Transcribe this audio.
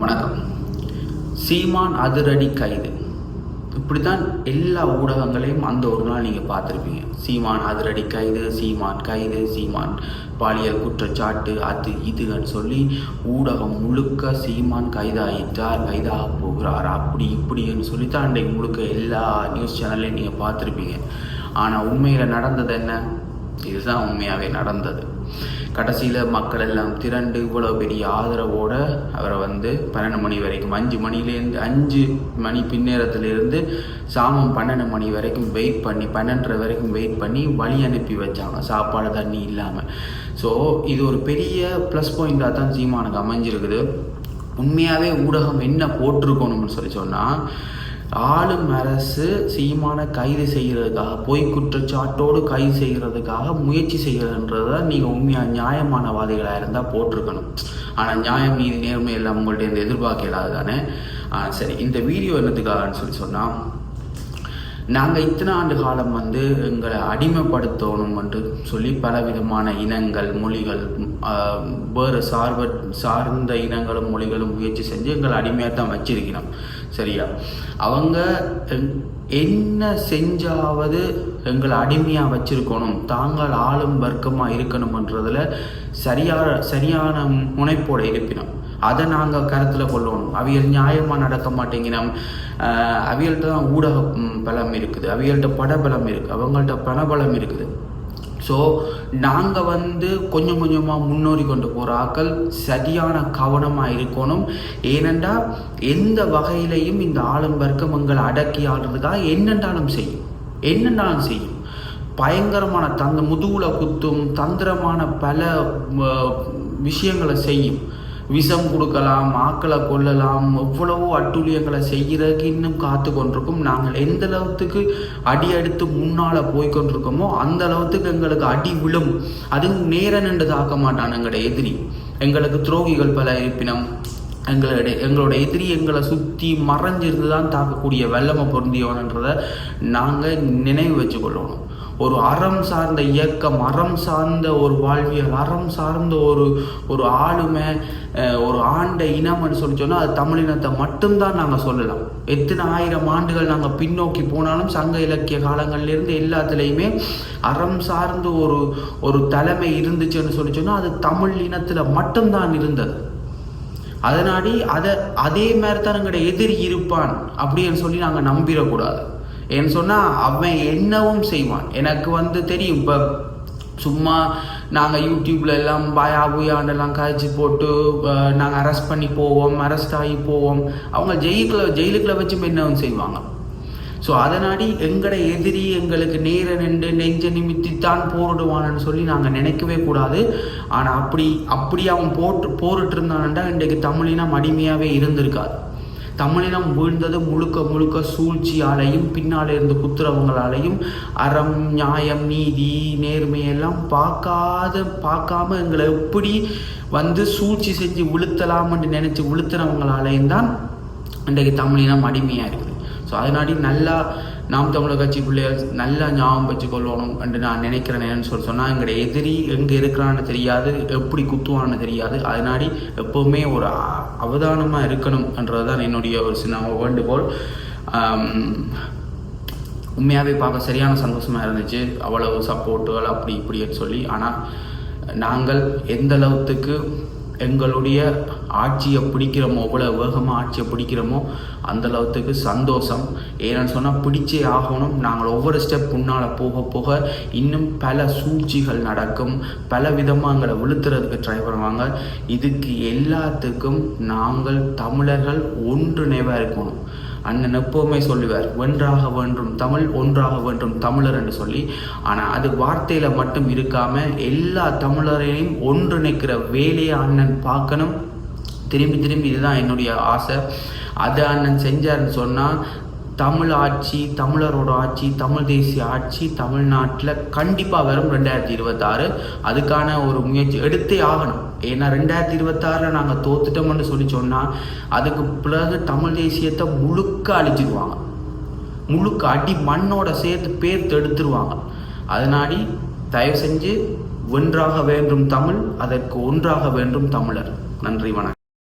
வணக்கம். சீமான் அதிரடி கைது. இப்படி தான் எல்லா ஊடகங்களையும் அந்த ஒரு நாள் நீங்கள் பார்த்துருப்பீங்க. சீமான் அதிரடி கைது சீமான் கைது சீமான் பாலியல் குற்றச்சாட்டு அது இதுன்னு சொல்லி ஊடகம் முழுக்க சீமான் கைதாயிட்டார் கைதாக போகிறார் அப்படி இப்படின்னு சொல்லி தான் அன்றைக்கு முழுக்க எல்லா நியூஸ் சேனல்லையும் நீங்கள் பார்த்துருப்பீங்க. ஆனால் உண்மையில் நடந்தது என்ன? இதுதான் உண்மையாகவே நடந்தது. கடைசியில் மக்கள் எல்லாம் திரண்டு இவ்வளோ பெரிய ஆதரவோடு அவரை வந்து பன்னெண்டு மணி வரைக்கும் அஞ்சு மணிலேருந்து அஞ்சு மணி பின்னேரத்துலேருந்து சாமம் பன்னெண்டு மணி வரைக்கும் வெயிட் பண்ணி பன்னெண்டரை வரைக்கும் வெயிட் பண்ணி வழி அனுப்பி வச்சாங்க. சாப்பாடு தண்ணி இல்லாமல் ஸோ இது ஒரு பெரிய ப்ளஸ் பாயிண்டாக தான் சீமானுக்கு அமைஞ்சிருக்குது. உண்மையாகவே ஊடகம் என்ன போட்டிருக்கணும்னு சொல்லி சொன்னால் ஆளும் அரசு சீமான கைது செய்கிறதுக்காக பொய் குற்றச்சாட்டோடு கைது செய்கிறதுக்காக முயற்சி செய்கிறதுன்றத நீங்கள் உண்மையாக நியாயமானவாதிகளாக இருந்தால் போட்டிருக்கணும். ஆனால் நியாயம் நீதி நேர்மை எல்லாம் உங்கள்ட்ட எதிர்பார்க்க எதிர்பார்க்கலாது தானே? சரி இந்த வீடியோ என்னத்துக்காகன்னு சொல்லி சொன்னால் நாங்கள் இத்தனை ஆண்டு காலம் வந்து எங்களை அடிமைப்படுத்தணும் என்று சொல்லி பலவிதமான இனங்கள் மொழிகள் வேறு சார்ப சார்ந்த இனங்களும் மொழிகளும் முயற்சி செஞ்சு எங்களை அடிமையாக தான் வச்சிருக்கிறோம். சரியா? அவங்க எங்- என்ன செஞ்சாவது எங்களை அடிமையாக வச்சிருக்கணும் தாங்கள் ஆளும் வர்க்கமாக இருக்கணுமன்றதுல சரியான சரியான முனைப்போடு இருப்பினோம். அதை நாங்கள் கருத்தில் கொள்ளணும். அவியல் நியாயமாக நடக்க மாட்டேங்கிறோம் அவியல்கிட்ட தான் ஊடக பலம் இருக்குது. அவியல்கிட்ட படபலம் இருக்குது அவங்கள்ட்ட பணபலம் இருக்குது. ஸோ நாங்கள் வந்து கொஞ்சம் கொஞ்சமாக முன்னோறி கொண்டு போகிற ஆக்கள் சரியான கவனமாக இருக்கணும். ஏனென்றால் எந்த வகையிலையும் இந்த ஆளும் வர்க்கம் எங்களை அடக்கி ஆடுறதுக்காக என்னென்றாலும் செய்யும். என்னென்றாலும் செய்யும். பயங்கரமான தந்த முதுகுல குத்தும் தந்திரமான பல விஷயங்களை செய்யும். விஷம் கொடுக்கலாம் ஆக்களை கொல்லலாம் எவ்வளவோ அட்டுழியங்களை செய்கிறதுக்கு இன்னும் காத்து கொண்டிருக்கும். நாங்கள் எந்த அளவுக்கு அடி அடுத்து முன்னால் போய் கொண்டிருக்கோமோ அந்த அளவுக்கு எங்களுக்கு அடி விழும். அது நேர நின்று தாக்க மாட்டான் எங்களோட எதிரி. எங்களுக்கு துரோகிகள் பல இருப்பினம் எங்களோட எங்களோட எதிரி எங்களை சுற்றி மறைஞ்சிருந்து தான் தாக்கக்கூடிய வெள்ளமை பொருந்தியவன்றதை நாங்கள் நினைவு வச்சுக்கொள்ளணும். ஒரு அறம் சார்ந்த இயக்கம் அறம் சார்ந்த ஒரு வாழ்வியல் அறம் சார்ந்த ஒரு ஒரு ஆளுமை ஒரு ஆண்ட இனம்னு சொல்லி சொன்னால் அது தமிழினத்தை மட்டும்தான் நாங்கள் சொல்லலாம். எத்தனை ஆயிரம் ஆண்டுகள் நாங்கள் பின்னோக்கி போனாலும் சங்க இலக்கிய காலங்கள்லேருந்து எல்லாத்துலேயுமே அறம் சார்ந்த ஒரு ஒரு தலைமை இருந்துச்சுன்னு சொல்லி சொன்னால் அது தமிழ் இனத்தில் மட்டும்தான் இருந்தது. அதனாடி அதை அதே மாதிரி தான் எங்களோட எதிரி இருப்பான் அப்படின்னு சொல்லி நாங்கள் நம்பிடக்கூடாது ஏன்னு சொன்னால் அவன் என்னவும் செய்வான். எனக்கு வந்து தெரியும் இப்போ சும்மா நாங்கள் யூடியூப்ல எல்லாம் பாயா புயாண்டெல்லாம் காய்ச்சி போட்டு நாங்கள் அரெஸ்ட் பண்ணி போவோம் அரெஸ்ட் ஆகி போவோம். அவங்க ஜெயிலுக்குள்ள ஜெயிலுக்குள்ள வச்சு என்னவும் செய்வாங்க. ஸோ அதனாடி எங்கட எதிரி எங்களுக்கு நேர நின்று நெஞ்ச நிமித்தித்தான் போரிடுவான்னு சொல்லி நாங்கள் நினைக்கவே கூடாது. ஆனால் அப்படி அப்படி அவன் போட்டு போரிட்டு இருந்தான்டா இன்றைக்கு தமிழினம் அடிமையாகவே இருந்திருக்காது. தமிழினம் வீழ்ந்தது முழுக்க முழுக்க சூழ்ச்சியாலையும் பின்னால் இருந்து குத்துறவங்களாலையும் அறம் நியாயம் நீதி நேர்மையெல்லாம் பார்க்காத பார்க்காம எங்களை எப்படி வந்து சூழ்ச்சி செஞ்சு உளுத்தலாம்னு நினச்சி உளுத்துறவங்களாலையும் தான் இன்றைக்கு தமிழினம் அடிமையாக இருக்குது. ஸோ அதனாடி நல்லா நாம் தமிழர் கட்சி பிள்ளைகள் நல்லா ஞாபகம் வச்சுக்கொள்ளணும் என்று நான் நினைக்கிறேன் சொல்லி சொன்னால் எங்களுடைய எதிரி எங்கே இருக்கிறான்னு தெரியாது எப்படி குத்துவான்னு தெரியாது. அதனாடி எப்போவுமே ஒரு அவதானமாக இருக்கணும் என்றது தான் என்னுடைய ஒரு சின்ன வேண்டுகோள். உண்மையாகவே பார்க்க சரியான சந்தோஷமாக இருந்துச்சு. அவ்வளவு சப்போர்ட்டுகள் அப்படி இப்படின்னு சொல்லி. ஆனால் நாங்கள் எந்த அளவுக்கு எங்களுடைய ஆட்சியை பிடிக்கிறோமோ எவ்வளோ வேகமாக ஆட்சியை பிடிக்கிறோமோ அந்த அளவுக்கு சந்தோஷம். ஏன்னு சொன்னால் பிடிச்சே ஆகணும். நாங்கள் ஒவ்வொரு ஸ்டெப் முன்னால் போக போக இன்னும் பல சூழ்ச்சிகள் நடக்கும். பல விதமாக எங்களை விழுத்துறதுக்கு ட்ரை பண்ணுவாங்க. இதுக்கு எல்லாத்துக்கும் நாங்கள் தமிழர்கள் ஒன்றிணைவாக இருக்கணும். அண்ணன் எப்போவுமே சொல்லுவார் ஒன்றாக வேண்டும் தமிழ் ஒன்றாக வேண்டும் தமிழர் என்று சொல்லி. ஆனால் அது வார்த்தையில் மட்டும் இருக்காமல் எல்லா தமிழரையும் ஒன்றிணைக்கிற வேலையை அண்ணன் பார்க்கணும். திரும்பி திரும்பி இதுதான் என்னுடைய ஆசை. அது அண்ணன் செஞ்சாருன்னு சொன்னால் தமிழ் ஆட்சி தமிழரோட ஆட்சி தமிழ் தேசிய ஆட்சி தமிழ்நாட்டில் கண்டிப்பாக வரும் ரெண்டாயிரத்தி இருபத்தாறு. அதுக்கான ஒரு முயற்சி எடுத்தே ஆகணும். ஏன்னா ரெண்டாயிரத்தி இருபத்தாறில் நாங்கள் தோத்துட்டோம்னு சொல்லி சொன்னால் அதுக்கு பிறகு தமிழ் தேசியத்தை முழுக்க அழிச்சிடுவாங்க முழுக்க அடி மண்ணோட சேர்த்து பேர்த்து எடுத்துருவாங்க. அதனாடி தயவு செஞ்சு ஒன்றாக வேண்டும் தமிழ் அதற்கு ஒன்றாக வேண்டும் தமிழர். நன்றி வணக்கம்.